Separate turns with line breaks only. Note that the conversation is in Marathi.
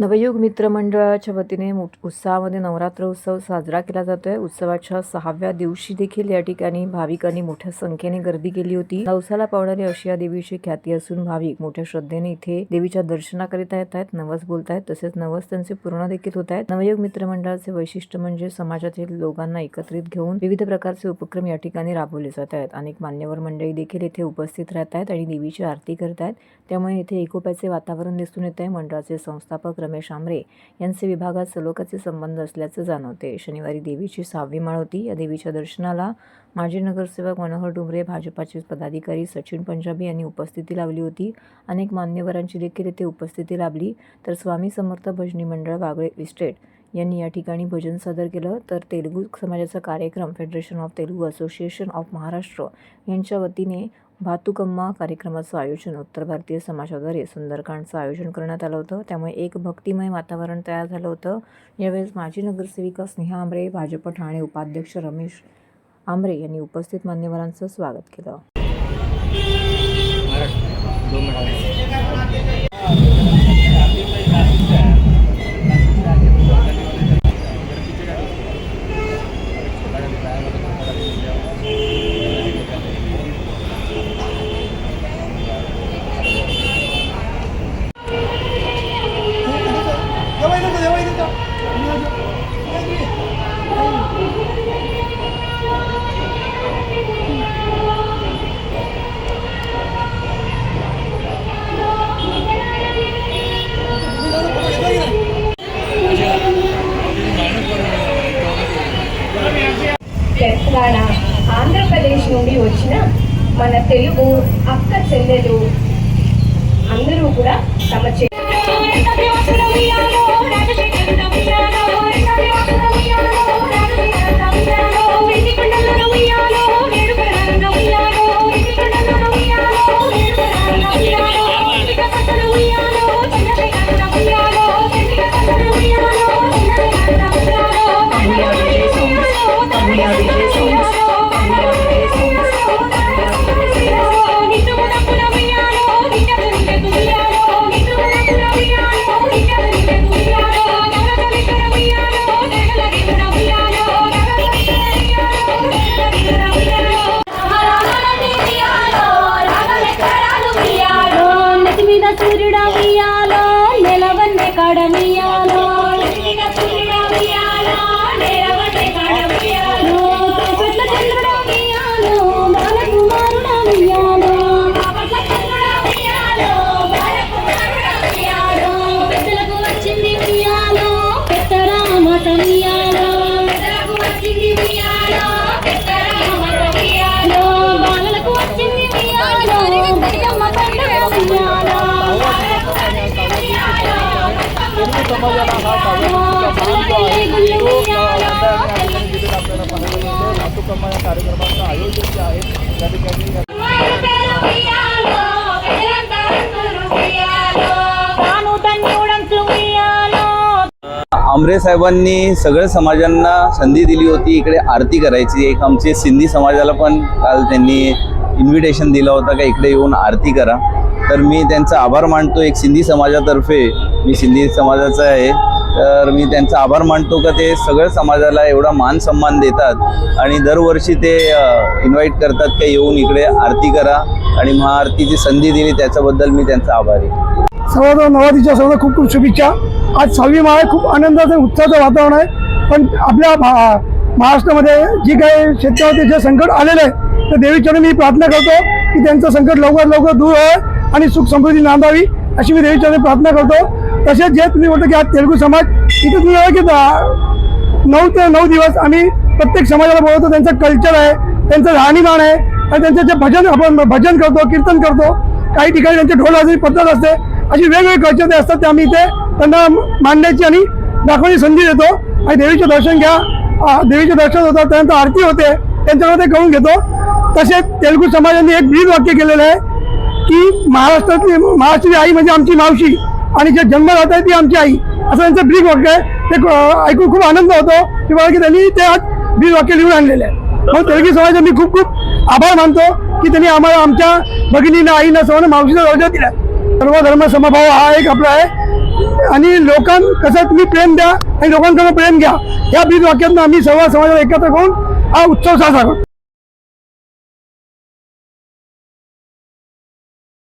नवयुग मित्र मंडळाच्या वतीने मोठ उत्साहामध्ये नवरात्र उत्सव साजरा केला जातो आहे उत्सवाच्या सहाव्या दिवशी देखील या ठिकाणी भाविकांनी मोठ्या संख्येने गर्दी केली होती. नवसाला पावणारी अशी या देवीची ख्याती असून भाविक मोठ्या श्रद्धेने इथे देवीच्या दर्शनाकरिता येत आहेत नवस बोलतायत. तसेच नवस त्यांचे पूर्ण देखील होत आहेत. नवयुग मित्र मंडळाचे वैशिष्ट्य म्हणजे समाजातील लोकांना एकत्रित घेऊन विविध प्रकारचे उपक्रम या ठिकाणी राबवले जात आहेत. अनेक मान्यवर मंडळी देखील येथे उपस्थित राहत आहेत आणि देवीची आरती करत आहेत. त्यामुळे इथे एकोप्याचे वातावरण दिसून येत आहे. मंडळाचे संस्थापक रमेश आमरे यांचे विभागात सलोकाचे संबंध असल्याचं जाणवते. शनिवारी देवीची सहावी माळ होती. या देवीच्या दर्शनाला माजी नगरसेवक मनोहर डुमरे भाजपाचे पदाधिकारी सचिन पंजाबी यांनी उपस्थिती लावली होती. अनेक मान्यवरांची देखील येथे उपस्थिती लाभली. तर स्वामी समर्थ भजनी मंडळ वागळे इस्टेट यांनी या ठिकाणी भजन सादर केलं. तर तेलुगू समाजाचा कार्यक्रम federation of Telugu association of Maharashtra यांच्या वतीने भातुकम्मा कार्यक्रमाचं आयोजन उत्तर भारतीय समाजाद्वारे सुंदरकांडचं आयोजन करण्यात आलं होतं. त्यामुळे एक भक्तिमय वातावरण तयार झालं होतं. यावेळेस माजी नगरसेविका स्नेहा आंबरे भाजप ठाणे उपाध्यक्ष रमेश आंबरे यांनी उपस्थित मान्यवरांचं स्वागत केलं.
తెలంగాణ ఆంధ్రప్రదేశ్ నుండి వచ్చిన మన తెలుగు అక్క చెల్లెలు అందరూ కూడా తమ
समाजाला हा मान जो आहे तो आपल्याला पाहायला या कार्यक्रमाचं आयोजन जे आहे त्या ठिकाणी
आमरे साहेबांनी सगळ्या समाजांना संधी दिली होती. इकडे आरती करायची. एक आमचे सिंधी समाजाला पण काल त्यांनी इन्व्हिटेशन दिलं होतं का इकडे येऊन आरती करा. तर मी त्यांचा आभार मानतो. एक सिंधी समाजातर्फे मी सिंधी समाजाचा आहे. तर मी त्यांचा आभार मानतो का ते सगळ्या समाजाला एवढा मान सन्मान देतात आणि दरवर्षी ते इन्व्हाइट करतात का येऊन इकडे आरती करा आणि महाआरतीची संधी दिली त्याच्याबद्दल मी त्यांचा आभारी आहे.
सर्व नवरात्रीच्या सर्व खूप खूप शुभेच्छा. आज सहावी माळ खूप आनंदाचं उत्साहाचं वातावरण आहे. पण आपल्या भा- महाराष्ट्रामध्ये जी काही शेतकऱ्यावरती जे संकट आलेलं आहे तर देवीचरणी मी प्रार्थना करतो की त्यांचं संकट लवकर लवकर दूर आहे आणि सुख समृद्धी नांदावी अशी मी देवीचरणी प्रार्थना करतो. तसेच जे तुम्ही म्हणतो की आज तेलुगू समाज इथे तुम्ही की नऊ ते नऊ दिवस आम्ही प्रत्येक समाजाला बोलवतो त्यांचं कल्चर आहे त्यांचं राहणीमान आहे आणि त्यांचं जे भजन आपण भजन करतो कीर्तन करतो काही ठिकाणी त्यांचे ढोल वाजवण्याची पद्धत असते अशी वेगवेगळे कल्चर ते असतात ते आम्ही इथे त्यांना मांडण्याची आणि दाखवण्याची संधी देतो. आणि देवीचे दर्शन घ्या. देवीचे दर्शन होतं त्यानंतर आरती होते त्यांच्याकडे ते करून घेतो. तसेच तेलुगू समाजाने एक ब्रीद वाक्य केलेलं आहे की महाराष्ट्रातली महाराष्ट्राची आई म्हणजे आमची मावशी. आणि जे जन्म राहत आहे ती आमची आई. असं त्यांचं ब्रीद वाक्य आहे. ते ऐकून खूप आनंद होतो की बघा की त्यांनी ते आज ब्रीद वाक्य लिहून आणलेले आहे. म्हणून तेलगी समाजाचे मी खूप खूप आभार मानतो की त्यांनी आम्हाला आमच्या भगिनीनं आईनं सर्वांना मावशीचा दर्जा दिला. सर्व धर्म समभाव हा एक आपला आहे. आणि लोकां कसं तुम्ही प्रेम द्या आणि लोकांकडून प्रेम घ्या. या बीज वाक्यातून आम्ही सर्व समाजाला एकत्र करून हा उत्सव साजरा करतो.